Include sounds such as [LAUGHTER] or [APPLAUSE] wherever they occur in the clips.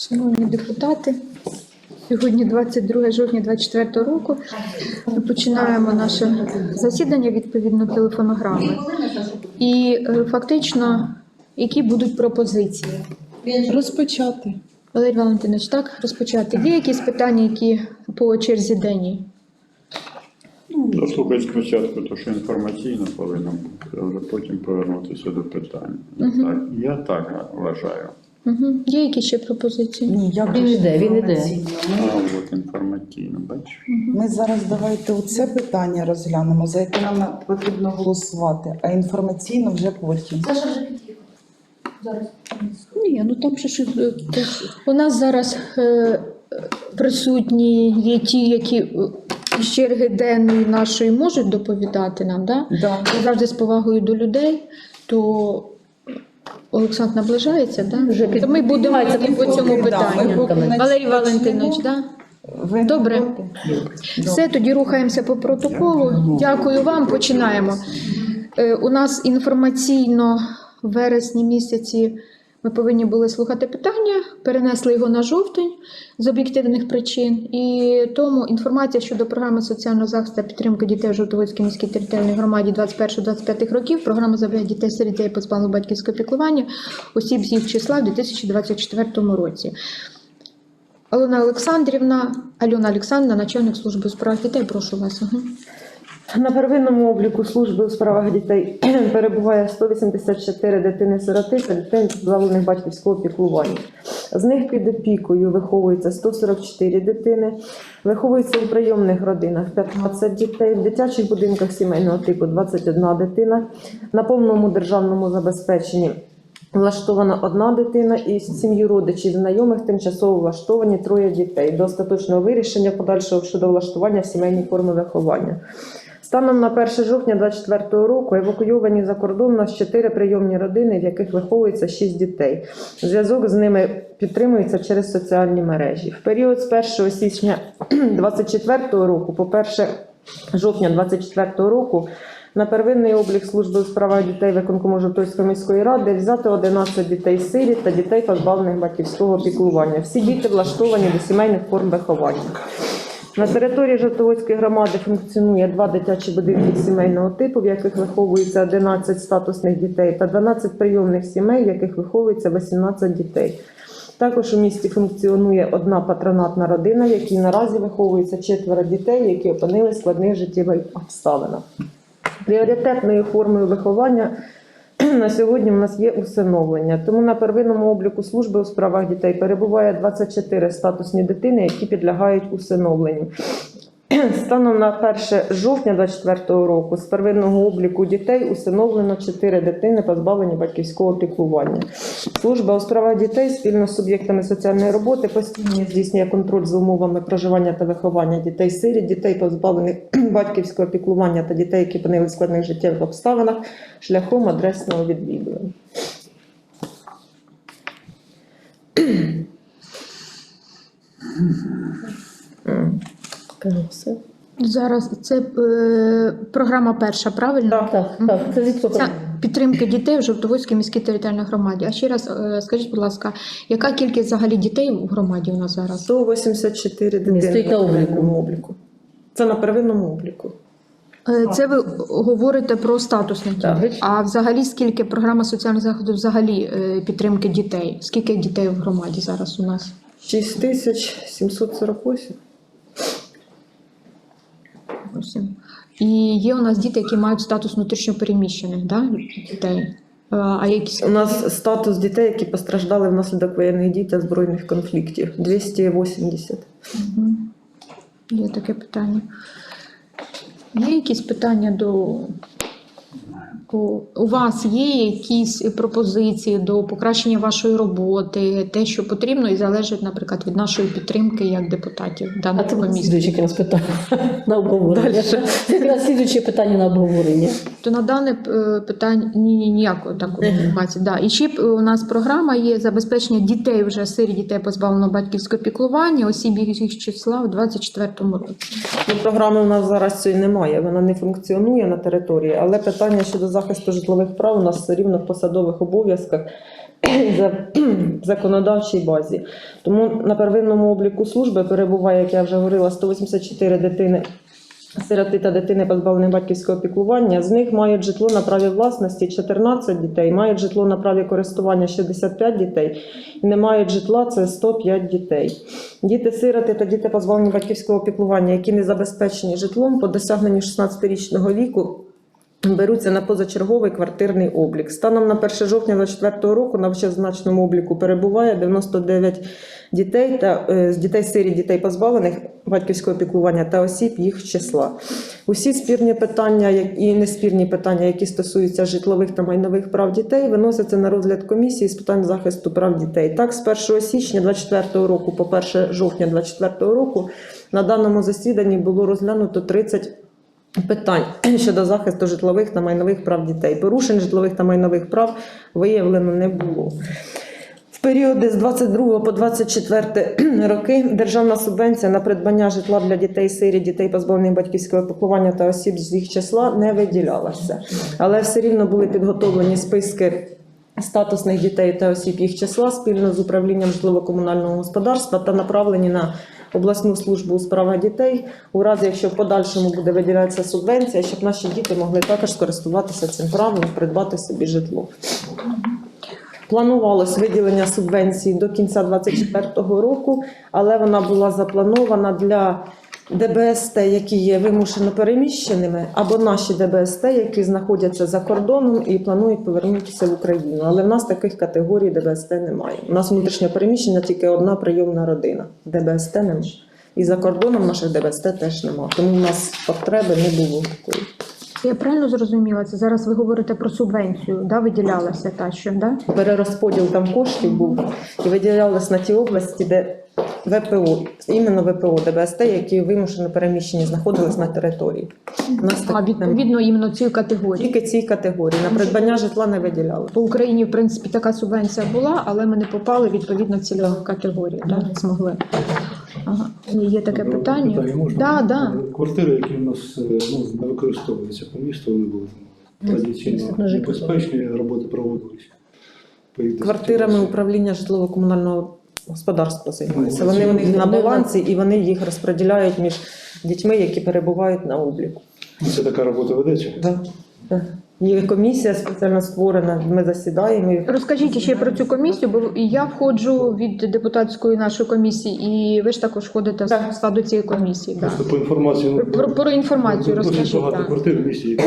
Шановні депутати, сьогодні 22 жовтня 2024 року. Ми починаємо наше засідання відповідно телефонограми. І е, фактично, які будуть пропозиції? Розпочати. Валерій Валентинович, так розпочати. Є якісь питання, які по черзі денній? Заслухати спочатку, то що інформаційно повинно бути, а вже потім повернутися до питань. Так, я так вважаю. Угу. Є якісь ще пропозиції? Ні, я Він іде, він іде. А от інформаційно, бачиш? Ми зараз давайте оце питання розглянемо, за яке нам на- потрібно голосувати, а інформаційно вже потім. Ні, ну там ще ж е, теж У нас зараз е, присутні є ті, які е, з черги денної нашої можуть доповідати нам, да? да. Я завжди з повагою до людей, то Олександр наближається, да? Вже то ми будемо йти по цьому да, питанню. Валерій. Валентинович, да? Добре. Все, тоді рухаємося по протоколу. Дякую вам. Починаємо. Е, У нас інформаційно в вересні місяці ми повинні були слухати питання, перенесли його на жовтень з об'єктивних причин. І тому інформація щодо програми соціального захисту та підтримки дітей в Жовтоводській міській територіальній громаді 21-25 років. Програма забирає дітей серед дітей позбавлених батьківського піклування осіб з їх числа в 2024 році. Олена Олександрівна, Альона Олександрівна, начальник служби у справах дітей. Прошу вас. На первинному обліку служби у справах дітей [CLEARS THROAT] перебуває 184 дитини-сироти та дітей, позбавлених батьківського піклування. З них під опікою виховується 144 дитини, виховується у прийомних родинах 15 дітей, в дитячих будинках сімейного типу 21 дитина, на повному державному забезпеченні Влаштована одна дитина із сім'ї родичів, знайомих, тимчасово влаштовані троє дітей до остаточного вирішення подальшого щодо влаштування в сімейні форми виховання. Станом на 1 жовтня 2024 року евакуйовані за кордон у нас 4 прийомні родини, в яких виховується 6 дітей. Зв'язок з ними підтримується через соціальні мережі. В період з 1 січня 2024 року по 1 жовтня 2024 року на первинний облік служби у справах дітей виконкому Жовтовської міської ради взято 11 дітей сиріт та дітей, позбавлених батьківського піклування. Всі діти влаштовані до сімейних форм виховання. На території Жовтоводської громади функціонує два дитячі будинки сімейного типу, в яких виховується 11 статусних дітей, та 12 прийомних сімей, в яких виховується 18 дітей. Також у місті функціонує одна патронатна родина, в якій наразі виховується четверо дітей, які опинились в складних життєвих обставинах. Пріоритетною формою виховання [CLEARS THROAT] на сьогодні в нас є усиновлення. Тому на первинному обліку служби у справах дітей перебуває 24 статусні дитини, які підлягають усиновленню. [CLEARS THROAT] Станом на 1 жовтня 2024 року з первинного обліку дітей усиновлено 4 дитини, позбавлені батьківського піклування. Служба у справах дітей спільно з суб'єктами соціальної роботи постійно здійснює контроль за умовами проживання та виховання дітей сиріт, дітей, позбавлених [CLEARS THROAT] батьківського піклування та дітей, які опинили в складних життєвих обставинах шляхом адресного відвідування. [CLEARS THROAT] М. Кажу. Зараз це е, програма перша, правильно? Так. Так, так, це від підтримки дітей в Жовтоводській міській територіальній громаді. А ще раз е, скажіть, будь ласка, яка кількість взагалі дітей в громаді у нас зараз? 184 дитини стоїть на обліку. первинному обліку. Це на первинному обліку. Е, Це ви говорите про статусних Так. дітей. А взагалі скільки програма соціальних заходів взагалі е, підтримки дітей? Скільки дітей в громаді зараз у нас? 6748. І є у нас діти, які мають статус внутрішньопереміщених да? дітей. А якісь У нас статус дітей, які постраждали внаслідок воєнних дій та збройних конфліктів 280. Угу. Є таке питання. Є якісь питання до. У у вас є якісь пропозиції до покращення вашої роботи, те, що потрібно, і залежить, наприклад, від нашої підтримки як депутатів А даної це комісії. слідуюче якраз питання на обговорення. Якраз слідуюче питання на обговорення. То на дане е, питання ні, ні, ніякої такої інформації. Да. І ще е, у нас програма є забезпечення дітей вже сирі дітей позбавлено батьківського піклування, осіб їх числа у 24-му році. Ну, програми у нас зараз цієї немає, вона не функціонує на території, але питання щодо захисту житлових прав у нас все рівно в посадових обов'язках [CLEARS THROAT] [CLEARS THROAT] в законодавчій базі. Тому на первинному обліку служби перебуває, як я вже говорила, 184 дитини. Сироти та дитини позбавлені батьківського піклування. З них мають житло на праві власності 14 дітей, мають житло на праві користування 65 дітей, і не мають житла це 105 дітей. Діти-сироти та діти позбавлені батьківського піклування, які не забезпечені житлом по досягненню 16-річного віку, беруться на позачерговий квартирний облік. Станом на 1 жовтня 2024 року на вищезначному обліку перебуває 99 дітей та е, з дітей сиріт, дітей позбавлених батьківського піклування та осіб їх числа. Усі спірні питання і неспірні питання, які стосуються житлових та майнових прав дітей, виносяться на розгляд комісії з питань захисту прав дітей. Так, з 1 січня 2024 року по 1 жовтня 2024 року на даному засіданні було розглянуто 30 питань щодо захисту житлових та майнових прав дітей. Порушень житлових та майнових прав виявлено не було. В періоди з 22 по 24 [CLEARS THROAT] роки державна субвенція на придбання житла для дітей сирі, дітей позбавлених батьківського піклування та осіб з їх числа не виділялася. Але все рівно були підготовлені списки статусних дітей та осіб їх числа спільно з управлінням житлово-комунального господарства та направлені на обласну службу у справах дітей, у разі якщо в подальшому буде виділятися субвенція, щоб наші діти могли також скористуватися цим правом придбати собі житло. Планувалось виділення субвенції до кінця 2024 року, але вона була запланована для ДБСТ, які є вимушено переміщеними, або наші ДБСТ, які знаходяться за кордоном і планують повернутися в Україну. Але в нас таких категорій ДБСТ немає. У нас внутрішньо переміщення тільки одна прийомна родина. ДБСТ немає. І за кордоном наших ДБСТ теж немає. Тому в нас потреби не було такої. Я правильно зрозуміла, це зараз ви говорите про субвенцію, да, виділялася та що, да? перерозподіл там коштів був і виділялись на ті області, де ВПО, іменно ВПО, ДБСТ, які вимушено переміщені, знаходились на території. У нас А так відповідно іменно цієї категорії. тільки цій категорії на придбання житла не виділяли. По Україні, в принципі, така субвенція була, але ми не попали відповідно в цільову категорію, не змогли. Ага. Є таке питання? Питання можна? Да, да. Квартири, які у нас е, ну, не використовуються по місту, вони були там традиційно ЖКХ. небезпечні, роботи проводились. По їх Квартирами управління житлово-комунального господарства займаються. Ну, Вони у них на не- балансі і вони їх розподіляють між дітьми, які перебувають на обліку. Ну, Це така робота ведеться. Да. Да. Є комісія спеціально створена. Ми засідаємо. і Розкажіть ще про цю комісію, бо і я входжу від депутатської нашої комісії, і ви ж також входите в складу цієї комісії. Да. Просто по інформації. ну, Про, про інформацію Досить розкажіть. багато Так. квартир в місті.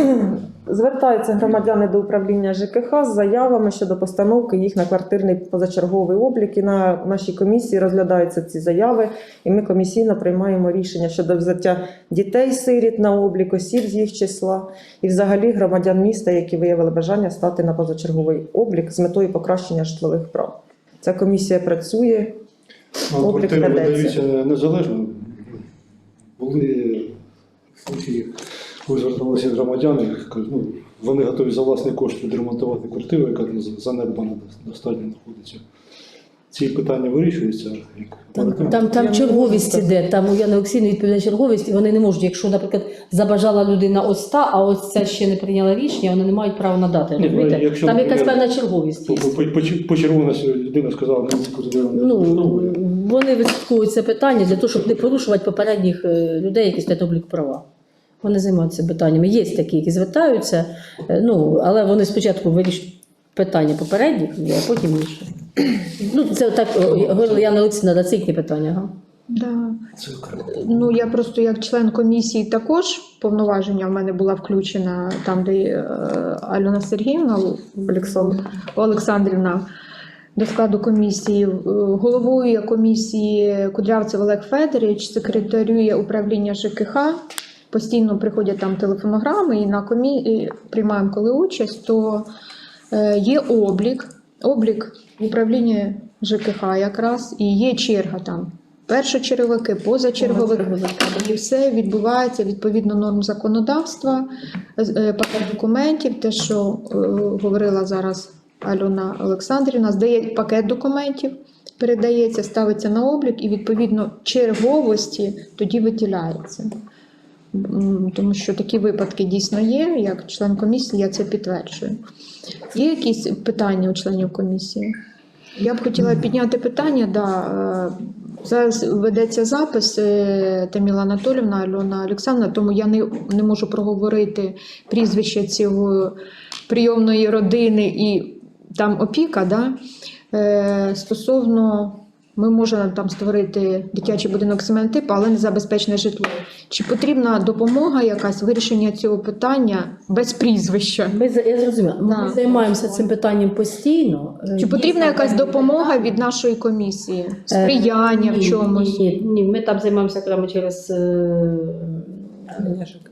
Звертаються громадяни до управління ЖКХ з заявами щодо постановки їх на квартирний позачерговий облік. І на нашій комісії розглядаються ці заяви, і ми комісійно приймаємо рішення щодо взяття дітей-сиріт на облік, осіб з їх числа і взагалі громадян міста, які виявили бажання стати на позачерговий облік з метою покращення житлових прав. Ця комісія працює. Ну, Облік Квартири видаються незалежно. Були случаї, коли зверталися громадяни, ну, вони готові за власний кошт відремонтувати квартиру, яка занедбана достатньо знаходиться. Ці питання вирішуються. як Там, там, там черговість іде, там у Яни Олексійовни відповідає черговість, і вони не можуть, якщо, наприклад, забажала людина ось та, а ось ця ще не прийняла рішення, вони не мають права надати. Ні, ну, розумієте? якщо, там якась певна черговість По, є. по, по, по червоності людина сказала, ну, не Ну, вони висвітлюють це питання для того, щоб не порушувати попередніх е, людей, які стоять облік права. Вони займаються питаннями. Є такі, які звертаються, е, ну, але вони спочатку вирішують питання попередніх, а потім інше. [CLEARS THROAT] Ну, це так, говорила Яна Олексійовна, на цих питання. Ага. Да. Ну, я просто як член комісії також повноваження в мене була включена там, де е, Альона Сергіївна Олександрівна до складу комісії. Е, Головує комісії Кудрявцев Олег Федорович, секретарює управління ЖКХ. Постійно приходять там телефонограми, і на комі... і приймаємо коли участь, то е, є облік, облік в управлінні ЖКХ якраз, і є черга там. Першочерговики, позачерговики. І все відбувається відповідно норм законодавства, е, пакет документів, те, що е, говорила зараз Альона Олександрівна, здає пакет документів, передається, ставиться на облік і відповідно черговості тоді виділяється. Тому що такі випадки дійсно є. Як член комісії, я це підтверджую. Є якісь питання у членів комісії? Я б хотіла підняти питання. Да, е, зараз ведеться запис е, Таміла Анатолівна, Альона Олександровна, тому я не, не можу проговорити прізвище цього прийомної родини і там опіка. Да? Е, стосовно ми можемо там створити дитячий будинок сімейного типу, але не забезпечене житло. Чи потрібна допомога якась вирішення цього питання без прізвища? Ми я зрозуміла. Ми займаємося цим питанням постійно. Е, Чи Є потрібна якась допомога від нашої комісії? Е, Сприяння в чомусь? Ні, ні, ми там займаємося прямо через е,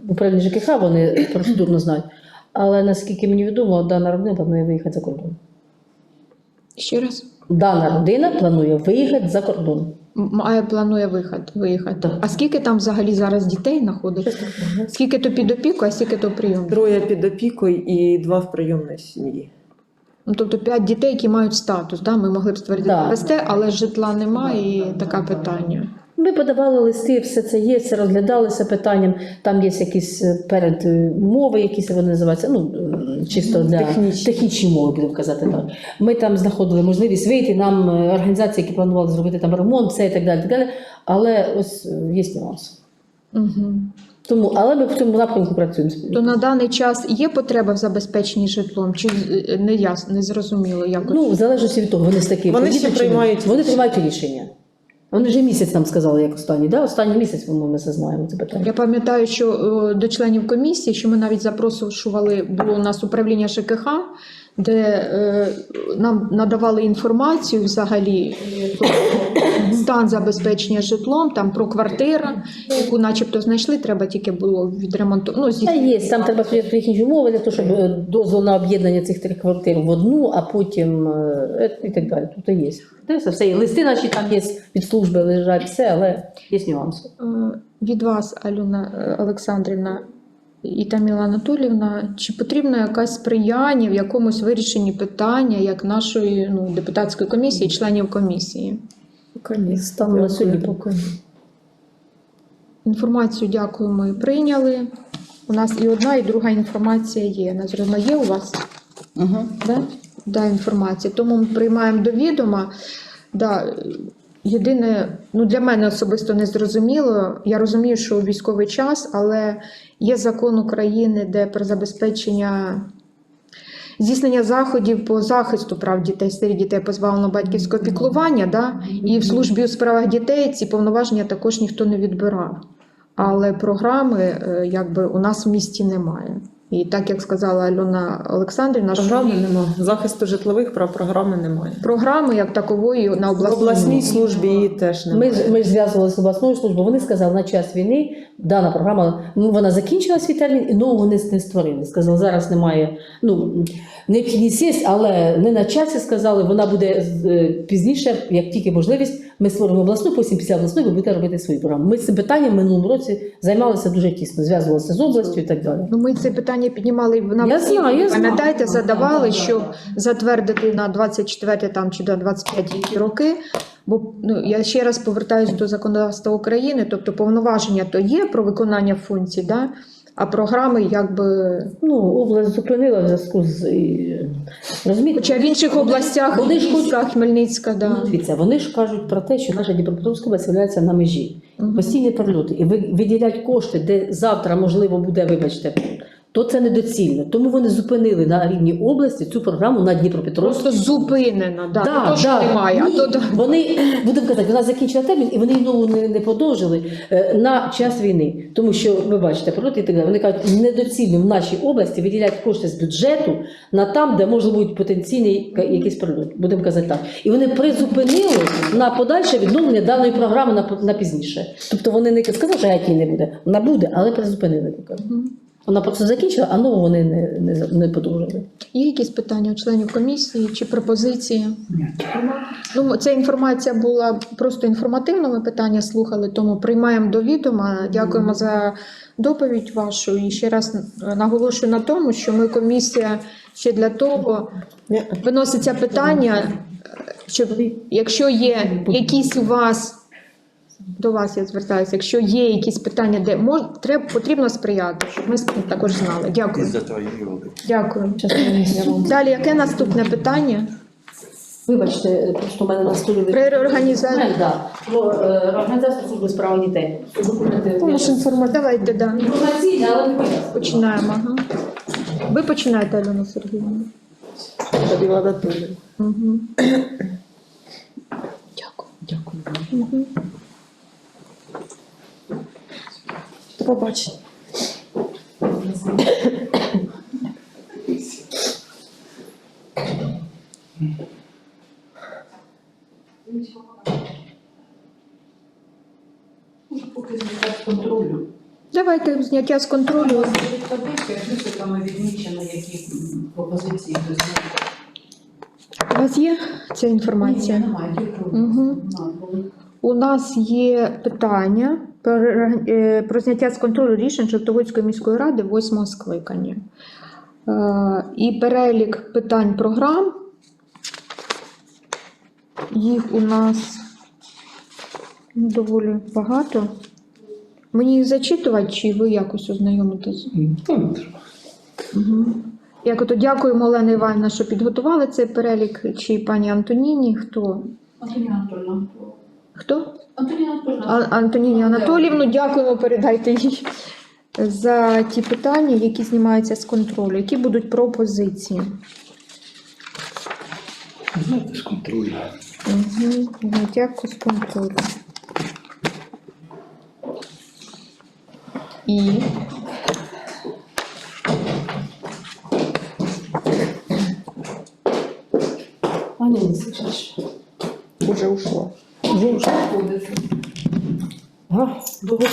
управління ЖКХ, вони процедурно знають. Але наскільки мені відомо, дана родина планує виїхати за кордон. Ще раз. Дана родина планує виїхати за кордон. Має планує виход, виїхати. Так. А скільки там взагалі зараз дітей знаходиться? Скільки то під опіку, а скільки то прийом? Троє під опікою і два в прийомній сім'ї. Ну, тобто п'ять дітей, які мають статус. Да? Ми могли б створити Да. ПСТ, але житла немає і таке питання. Ми подавали листи, все це є, все розглядалося питанням. Там є якісь е, передмови, якісь вони називаються, ну е, чисто для Технічні. технічні мови, будемо казати так. Ми там знаходили можливість вийти. Нам е, організації, які планували зробити там ремонт, все і так далі. Так далі. Але ось є нюанс. Угу. Тому, але ми в цьому напрямку працюємо. То на даний час є потреба в забезпеченні житлом, чи не ясно, не зрозуміло якось? Ну, в залежності від того, вони з такі Вони ще приймають вони приймають рішення. Вони вже місяць нам сказали, як останній. Да? Останній місяць ми, ми це знаємо це питання. Я пам'ятаю, що е, до членів комісії, що ми навіть запрошували, було у нас управління ЖКХ, де е, нам надавали інформацію взагалі е, про стан забезпечення житлом, там про квартиру, яку начебто знайшли, треба тільки було відремонтувати. Ну, Та зі- є, там треба спочатку технічні умови для того, щоб е, дозвол на об'єднання цих трьох квартир в одну, а потім і так далі. Тут і є. Те все, є. Листи наші там є від служби лежать, все, але є нюанси. Від вас, Альона е, Олександрівна і Таміла Анатолівна, чи потрібно якась сприяння в якомусь вирішенні питання, як нашої ну, депутатської комісії, членів комісії? Стану на сьогодні поки. Інформацію дякую, ми прийняли. У нас і одна, і друга інформація є. Назрівно є у вас? Угу. Да? Да, інформація. Тому ми приймаємо до відома. Да, єдине, ну для мене особисто не зрозуміло. Я розумію, що у військовий час, але є закон України, де про забезпечення. Здійснення заходів по захисту прав дітей, старі дітей позбавлено батьківського піклування, да? і в службі у справах дітей ці повноваження також ніхто не відбирав. Але програми е, якби у нас в місті немає. І так як сказала Альона Олександрівна, що Програми немає. Захисту житлових прав програми немає. програми як такової на обласній обласній службі її теж Ми, немає. ж- ми ж зв'язувалися з обласною службою, вони сказали, на час війни дана програма, ну, вона закінчила свій термін і нового не, не створили. Сказали, зараз немає, ну, необхідність є, але не на часі сказали, вона буде е, пізніше, як тільки можливість, ми створимо обласну, потім після обласної ви будете робити свою програму. Ми цим питанням минулому році займалися дуже тісно, зв'язувалися з областю і так далі. Ну, ми це питання піднімали на Я знаю, я пам'ятаєте, задавали, щоб затвердити на 24 там чи до 25 роки. Бо ну я ще раз повертаюся до законодавства України, тобто повноваження то є про виконання функцій, да? А програми якби. Ну, область зупинила в зв'язку з розумієте. Хоча в інших областях вони ж Львівська, Хмельницька, да. Ну, дивіться, вони ж кажуть про те, що наша Дніпропетровська область є на межі. Угу. Постійні прильоти. І ви- виділять кошти, де завтра можливо буде, вибачте, то це недоцільно. Тому вони зупинили на рівні області цю програму на Дніпропетровську. Просто зупинена, да. Да, то, що да. немає, а то да. Вони [CLEARS THROAT] будемо казати, вона закінчила термін, і вони її нову не, не продовжили е, на час війни. Тому що ви бачите, прильоти і так далі. Вони кажуть, недоцільно в нашій області виділяти кошти з бюджету на там, де може бути потенційний якийсь прильот. Будемо казати так. І вони призупинили на подальше відновлення даної програми на, на пізніше. Тобто вони не сказали, що геть її не буде. Вона буде, але призупинили поки. Вона просто закінчила, а нову вони не, не, не подовжили. Є якісь питання у членів комісії чи пропозиції? Ну, ця інформація була просто інформативна. Ми питання слухали, тому приймаємо до відома. Дякуємо за доповідь вашу. І ще раз наголошую на тому, що ми комісія ще для того виноситься питання, щоб якщо є якісь у вас До вас я звертаюся. Якщо є якісь питання, де мож, треба, потрібно сприяти, щоб ми також знали. Дякую. Дякую. Далі, яке наступне питання? Вибачте, просто в мене на столі При реорганізації. Документ, да. Про е, організацію служби справ дітей. Документи інформації. Давайте, да. інформаційні, але не пояснюю. Починаємо. Ага. Ви починаєте, Альона. Тоді влада Угу. Дякую. Дякую. Угу. Побачення. Давайте зняття з контролю. Там відмічено, які пропозиції до змін. У вас є ця інформація? Немає, тільки Мгм. У нас є питання про, е, зняття з контролю рішень Чортовицької міської ради восьмого скликання. Е, І перелік питань програм. Їх у нас ну, доволі багато. Мені їх зачитувати, чи ви якось ознайомитесь? Угу. Як ото дякуємо, Олена Іванівна, що підготували цей перелік, чи пані Антоніні, хто? Антоніна Анатольовна. Хто? Антоніна Анатольовна. А- Антоніні Анатоліївну, дякуємо, передайте їй за ті питання, які знімаються з контролю. Які будуть пропозиції? Знаєте ж контроль. Угу. Дякую з контролю. І Аня не слышиш. Уже довго?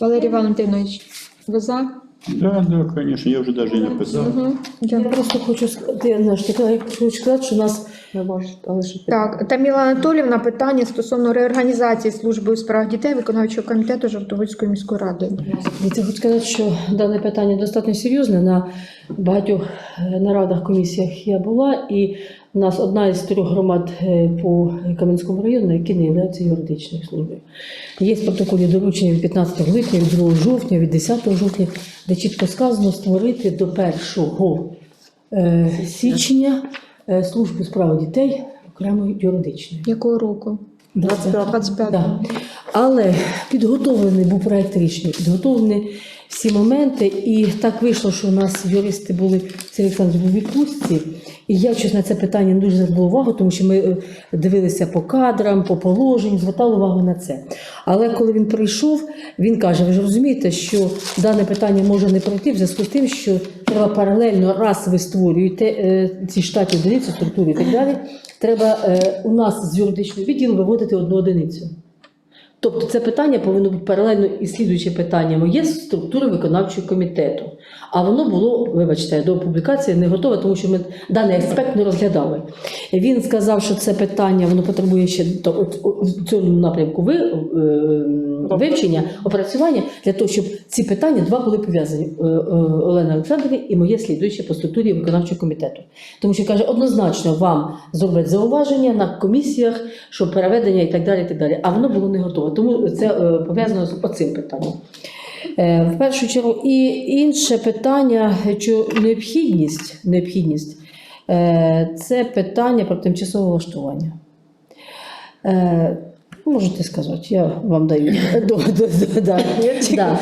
Валерій Валентинович, ви за? Да, да, звісно, я вже навіть не писав. Угу. Я Дякую. просто хочу сказати, я я хочу сказати, що у нас Не але що Так, Таміла Анатолівна, питання стосовно реорганізації служби у справах дітей виконавчого комітету Жовтовицької міської ради. Я хочу сказати, що дане питання достатньо серйозне. На багатьох е, нарадах, комісіях я була, і в нас одна із трьох громад е, по Кам'янському району, які не являються юридичною службою. Є протоколі доручення від 15 липня, від 2 жовтня, від 10 жовтня, де чітко сказано створити до 1 е, січня е, службу справи дітей окремою юридичною. Якого року? 25 25. Да. Але підготовлений був проект рішення, підготовлені всі моменти, і так вийшло, що у нас юристи були Сергій Олександрович був відпустці. І я щось на це питання не дуже звертала увагу, тому що ми е, дивилися по кадрам, по положенню, звертали увагу на це. Але коли він прийшов, він каже: ви ж розумієте, що дане питання може не пройти в зв'язку з тим, що треба паралельно, раз ви створюєте е, ці штатні одиниці, структури і так далі. Треба е, у нас з юридичного відділу виводити одну одиницю. Тобто це питання повинно бути паралельно із слідуючим питанням є структури виконавчого комітету. А воно було, вибачте, до публікації не готове, тому що ми даний аспект не розглядали. Він сказав, що це питання воно потребує ще в цьому напрямку е, вивчення, опрацювання для того, щоб ці питання два були пов'язані Е, е, Олена Олександрівна і моє слідуюче по структурі виконавчого комітету. Тому що каже, однозначно вам зроблять зауваження на комісіях, що переведення і так далі. І так далі. А воно було не готове. Тому це е, пов'язано з оцим питанням. Е, В першу чергу, і інше питання, що необхідність, необхідність е, це питання про тимчасове влаштування. Е, Можете сказати, я вам даю. Да.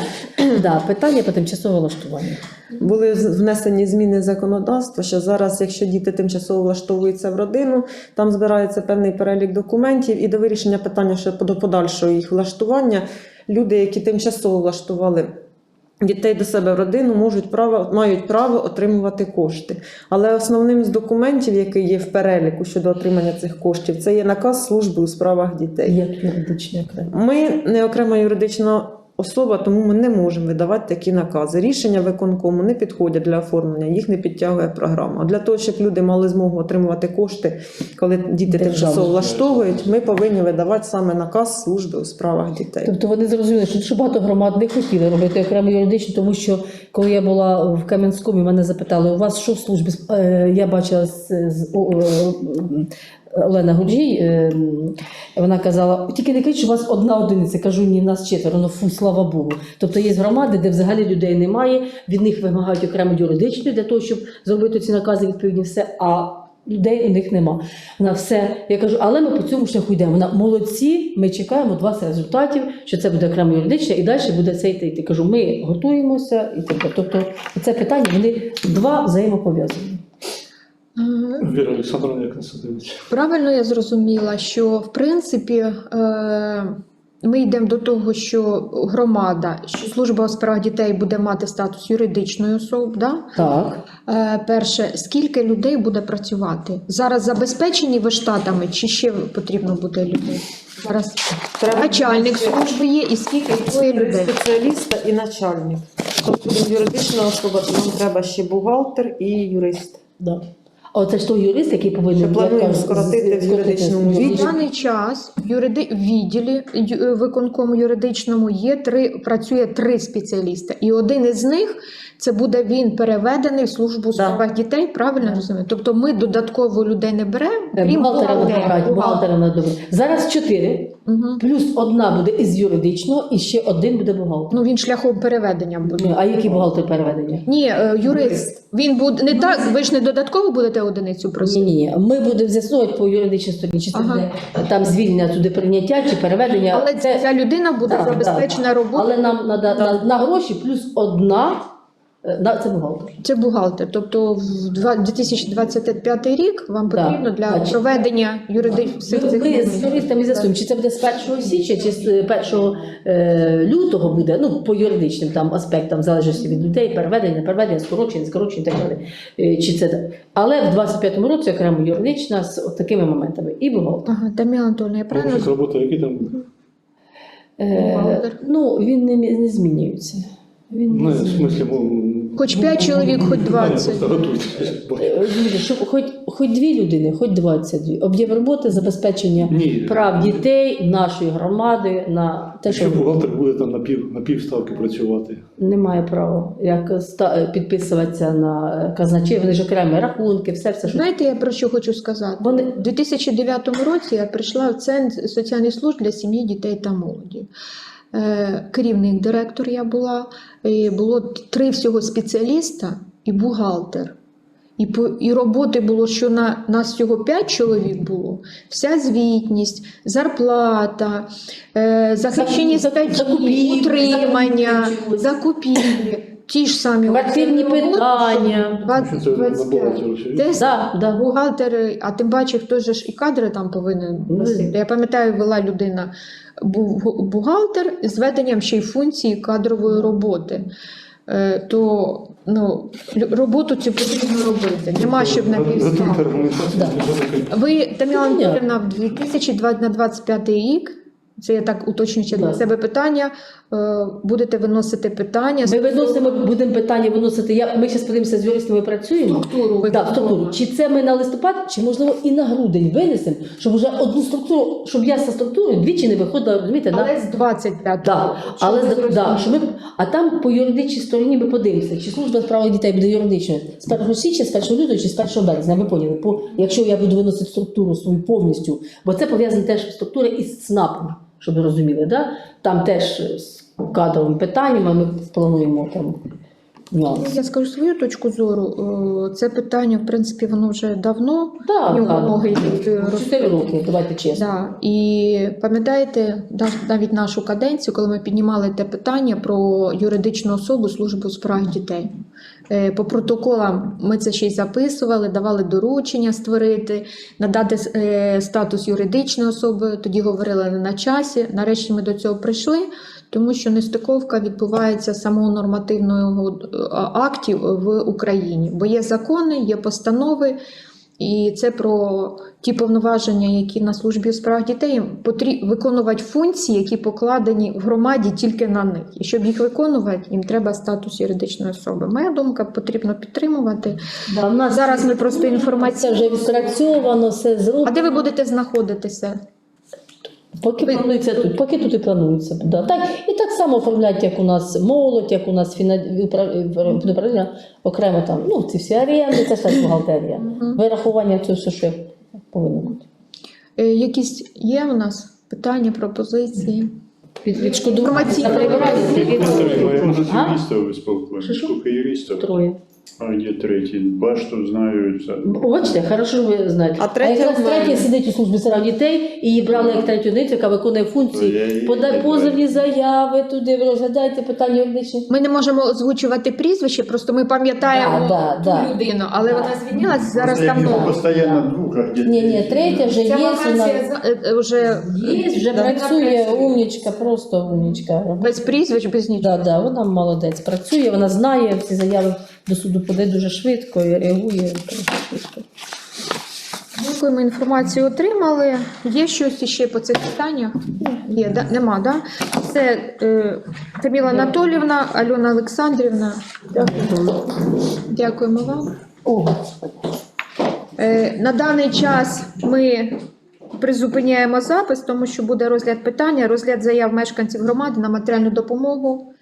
Да, Питання про тимчасове влаштування. Були внесені зміни в законодавство, що зараз, якщо діти тимчасово влаштовуються в родину, там збирається певний перелік документів, і до вирішення питання ще до подальшого їх влаштування, люди, які тимчасово влаштували дітей до себе в родину, можуть право, мають право отримувати кошти. Але основним з документів, який є в переліку щодо отримання цих коштів, це є наказ служби у справах дітей. Як юридичні окремо. Ми не окрема юридична особа, тому ми не можемо видавати такі накази. Рішення виконкому не підходять для оформлення, їх не підтягує програма. А для того, щоб люди мали змогу отримувати кошти, коли діти тимчасово влаштовують, ми повинні видавати саме наказ служби у справах дітей. Тобто вони зрозуміли, що дуже багато громад не хотіли робити окремо юридично, тому що коли я була в Кам'янському, мене запитали, у вас що в службі? Е, Я бачила з, з о, Олена Гуджій, е, вона казала: тільки не кажіть, що у вас одна одиниця. Кажу, ні, нас четверо, ну фу, слава Богу. Тобто є громади, де взагалі людей немає, від них вимагають окремо юридичної для того, щоб зробити ці накази відповідні все. А людей у них нема. Вона все. Я кажу, але ми по цьому шляху йдемо. Вона молодці, ми чекаємо 20 результатів, що це буде окремо юридичне, і далі буде це йти. Я кажу, ми готуємося і так. Тобто це питання, вони два взаємопов'язані. Віра Олександровна, як нас дивиться. Правильно я зрозуміла, що в принципі е, ми йдемо до того, що громада, що служба у справах дітей буде мати статус юридичної особи. Да? Так. Е, Перше, скільки людей буде працювати? Зараз забезпечені ви штатами, чи ще потрібно буде людей? Зараз начальник служби є, і скільки двоє людей. спеціаліста і начальник. Тобто юридична особа, нам треба ще бухгалтер і юрист. Да. Оце ж той юрист, який повинен Що плануємо як кажуть, скоротити в юридичному В відділі. даний час в юриди... в відділі ю- виконкому юридичному є три працює три спеціаліста, і один із них це буде він переведений в службу у справах дітей. Правильно розумію? Тобто ми додатково людей не беремо, Е, крім Бухгалтера не бухгалтера. брати, бухгалтера не добре. Зараз чотири, Мгм. плюс одна буде із юридичного, і ще один буде бухгалтер. Ну він шляхом переведення буде. Ну, А який бухгалтер переведення? Ні, е, юрист. Він буде не так. Ви ж не додатково будете одиницю просити. ні, ні. Ми будемо з'ясовувати по юридичній стороні, чи це Ага. буде там звільнення туди прийняття, чи переведення. Але це, ця людина буде Так, забезпечена роботою. але нам треба на, на гроші плюс одна. Е, на- Це бухгалтер. Це бухгалтер. Тобто в 2025 рік вам Да. потрібно для Значить, проведення юридичних всіх цих ми з юристами з'ясуємо, чи це буде з 1 січня, чи з 1 е, лютого буде, ну, по юридичним там аспектам, в залежності від людей, переведення, не переведення, скорочення, скорочення і так далі. Е, Чи це так. Але в 25-му році окремо юридична з от такими моментами. І бухгалтер. Ага, Анатольовна, я правильно роботи, який там Е, Бухгалтер. ну, він не, не змінюється. Він ну, в смислі, ну, Хоч п'ять чоловік, хоч 20. готуйтесь. Е, дивіться, Щоб хоч, хоч дві людини, хоч 22. Об'єм роботи, забезпечення Ні, прав дітей, нашої громади на те, що бухгалтер буде там на пів, на пів ставки працювати. немає права як ста- підписуватися на е, казначей, вони ж окремі рахунки, все, все, що Знаєте, я про що хочу сказати? Вони- У 2009 році я прийшла в Центр соціальних служб для сім'ї, дітей та молоді. Е, Керівник, директор я була, і було три всього спеціаліста і бухгалтер. І, по, і роботи було, що на нас всього 5 чоловік було. Вся звітність, зарплата, е, захищені статті, закупівлі, утримання, закупівлі. Ті ж самі квартирні питання. Тому що це на бухгалтеру. Десь Да, да. бухгалтер, а тим паче, хто же ж і кадри там повинен Ну, носити. Я пам'ятаю, вела людина бу- бухгалтер з веденням ще й функції кадрової роботи. Е, То ну, лю- роботу цю потрібно робити. Нема щоб на Готуйте півставки. аргументацію. Ви, Таміла Ну, ні. Анатолівна, в 2025 рік, це я так уточнюючи для Да. себе питання, е, будете виносити питання Ми виносимо, будемо питання виносити. Я, ми зараз подивимося з юристами працюємо. структуру. Так, структуру. Чи це ми на листопад, чи можливо і на грудень винесемо, щоб вже одну структуру, щоб я зі структурою двічі не виходила, розумієте, на Але з 25 Да, але з- да, що ми, а там по юридичній стороні ми подивимося, чи служба справах дітей буде юридичною з 1 січня, з 1 лютого чи з 1 березня. Ви поняли? По, якщо я буду виносити структуру свою повністю, бо це пов'язано теж структура із СНАПом, щоб розуміли. Да? Там теж з кадровими питаннями ми плануємо там нюанси. Я скажу свою точку зору. Е, Це питання, в принципі, воно вже давно. Так, Нього ноги е, Чотири роки, давайте чесно. Да. І пам'ятаєте, да- навіть нашу каденцію, коли ми піднімали те питання про юридичну особу службу у справах дітей. Е, По протоколам ми це ще й записували, давали доручення створити, надати статус юридичної особи. Тоді говорили не на часі. Нарешті ми до цього прийшли, тому що нестиковка відбувається самого нормативного е, актів в Україні. Бо є закони, є постанови. І це про ті повноваження, які на службі у справах дітей потрібно виконувати функції, які покладені в громаді тільки на них. І щоб їх виконувати, їм треба статус юридичної особи. Моя думка потрібно підтримувати. Да, в нас Зараз ми просто інформація. вже відпрацьовано, все зроблено. А де ви будете знаходитися? Поки планується тут, поки тут і планується. Да. Так, і так само оформляють, як у нас молодь, як у нас фіна... управління окремо там, ну, ці всі оренди, це так бухгалтерія. Вирахування це все, що повинно бути. Е, Якісь є у нас питання, пропозиції? Від, відшкодування за Юристів ви спілкуєте. Що-що? Скільки юристів? Троє. А є третій. Башту знаю. Це. Бачите, хорошо що ви знаєте. А третя якраз в мене. третя сидить у службі справ дітей і її брали як третю одиницю, яка виконує Я функції. її Подай не позовні заяви туди, ви розглядаєте питання юридичні. Ми не можемо озвучувати прізвище, просто ми пам'ятаємо Да, да, ту да. людину, але вона звільнилась зараз там я нову. постійно двох, а де Ні, ні, третя вже є. Ця вона вакансія за- е, е, вже є, вже Да. працює, умнічка, просто умнічка. без прізвищ, без нічого. Да, да, вона молодець, працює, вона знає всі заяви до суду подає дуже швидко і реагує дуже швидко. Дякуємо, інформацію отримали. Є щось ще по цих питаннях? Є, да? нема, да? Це е, Таміла Анатолівна, Альона Олександрівна. Дякуємо вам. О, Е, на даний час ми призупиняємо запис, тому що буде розгляд питання, розгляд заяв мешканців громади на матеріальну допомогу